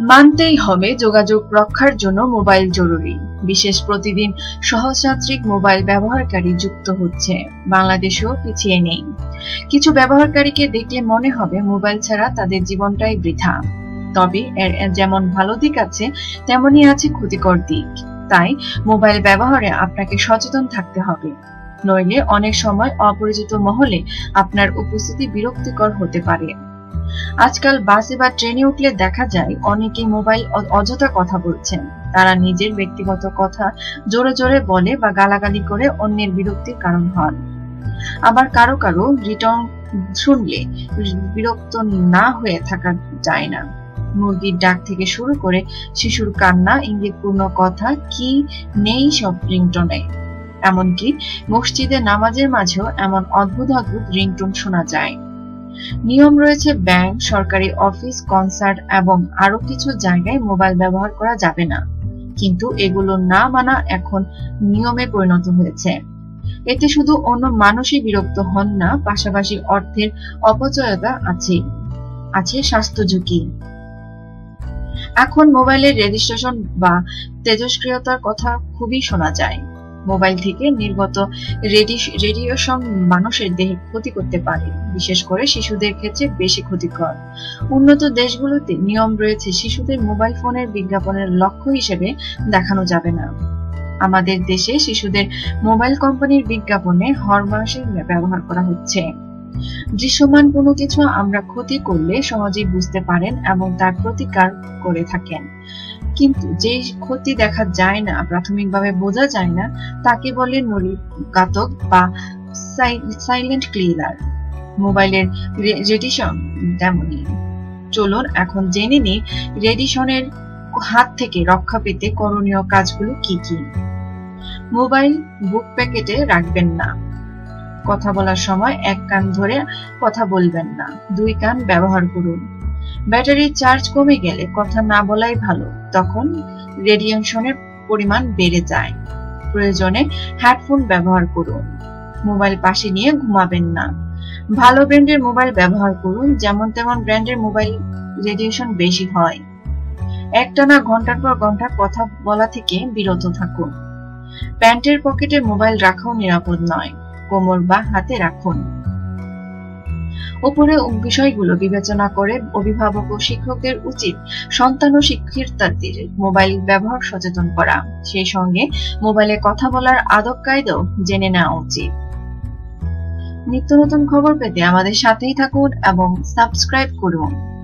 মানতেই হবে যোগাযোগ রক্ষার জন্য মোবাইল জরুরি। বিশেষ প্রতিদিন সহযাত্রিক মোবাইল ব্যবহারকারী যুক্ত হচ্ছে। বাংলাদেশেও পিছিয়ে নেই। কিছু ব্যবহারকারীকে দেখলে মনে হবে মোবাইল ছাড়া তাদের জীবনটাই বৃথা। তবে এর যেমন ভালো দিক আছে, তেমনই আছে ক্ষতিকর দিক। তাই মোবাইল ব্যবহারে আপনাকে সচেতন থাকতে হবে। নইলে অনেক সময় অপরিচিত মহলে আপনার উপস্থিতি বিরক্তিকর হতে পারে। আজকাল বাসে বা ট্রেনে উঠলে দেখা যায় অনেকে মোবাইল অযথা কথা বলছেন। তারা নিজের ব্যক্তিগত কথা জোরে জোরে বলে বা গালাগালি করে অন্যের বিরক্তির কারণ হন। আবার কারও কারও রিটার্ন শুনলে বিরক্ত না হয়ে থাকা যায় না। মুরগির ডাক থেকে শুরু করে শিশুর কান্না, ইঙ্গিতপূর্ণ কথা, কি নেই সব রিংটনে। এমনকি মসজিদে নামাজের মাঝেও এমন অদ্ভুত অদ্ভুত রিংটোন শোনা যায়। নিয়ম রয়েছে, ব্যাংক, সরকারি অফিস, কনসার্ট এবং আরও কিছু জায়গায় মোবাইল ব্যবহার করা যাবে না। কিন্তু এগুলো না মানা এখন নিয়মে পরিণত হয়েছে। এতে শুধু অন্য মানুষই বিরক্ত হন না, পাশাপাশি অর্থের অপচয়তা আছে। আছে স্বাস্থ্য ঝুঁকি। এখন মোবাইলের রেজিস্ট্রেশন বা তেজস্ক্রিয়তার কথা খুবই শোনা যায়। মোবাইল থেকে নির্গত রেডিয়েশন মানুষের দেহে ক্ষতি করতে পারে, বিশেষ করে শিশুদের ক্ষেত্রে বেশি ক্ষতিকর। উন্নত দেশগুলোতে নিয়ম রয়েছে শিশুদের মোবাইল ফোনের বিজ্ঞাপনের লক্ষ্য হিসেবে দেখানো যাবে না। আমাদের দেশে শিশুদের মোবাইল কোম্পানির বিজ্ঞাপনে হরমাসের ব্যবহার করা হচ্ছে। দৃশ্যমান কোনো কিছু আমরা ক্ষতি করলে সহজেই বুঝতে পারেন এবং তার প্রতিকার করে থাকেন। কিন্তু যে ক্ষতি দেখা যায় না, প্রাথমিকভাবে বোঝা যায় না, তাকে বলে নলিকাতক বা সাইলেন্ট ক্লিনার মোবাইলের রেডিশন তেমনি চলুন এখন জেনে নিই রেডিশনের হাত থেকে রক্ষা পেতে করণীয় কাজগুলো কি কি। মোবাইল বুক প্যাকেটে রাখবেন না। কথা বলার সময় এক কান ধরে কথা বলবেন না। দুই কান ব্যবহার করুন। ব্যাটারির চার্জ কমে গেলে কথা না বলাই ভালো। তখন রেডিয়েশনের পরিমাণ বেড়ে যায়। প্রয়োজনে হেডফোন ব্যবহার করুন। মোবাইল পাশে নিয়ে ঘুমাবেন না। ভালো ব্র্যান্ডের মোবাইল ব্যবহার করুন, যেমন তেমন ব্র্যান্ডের মোবাইল রেডিয়েশন বেশি হয়। একটানা ঘণ্টার পর ঘণ্টা কথা বলা থেকে বিরত থাকুন। প্যান্টের পকেটে মোবাইল রাখাও নিরাপদ নয়। কোমর বা হাতে রাখুন। উপরে বিষয়গুলো বিবেচনা করে অভিভাবক ও শিক্ষকদের উচিত সন্তান ও শিক্ষার্থীদের মোবাইল ব্যবহার সচেতন করা। সেই সঙ্গে মোবাইলে কথা বলার আদব কায়দাও জেনে নেওয়া উচিত। নিত্য নতুন খবর পেতে আমাদের সাথেই থাকুন এবং সাবস্ক্রাইব করুন।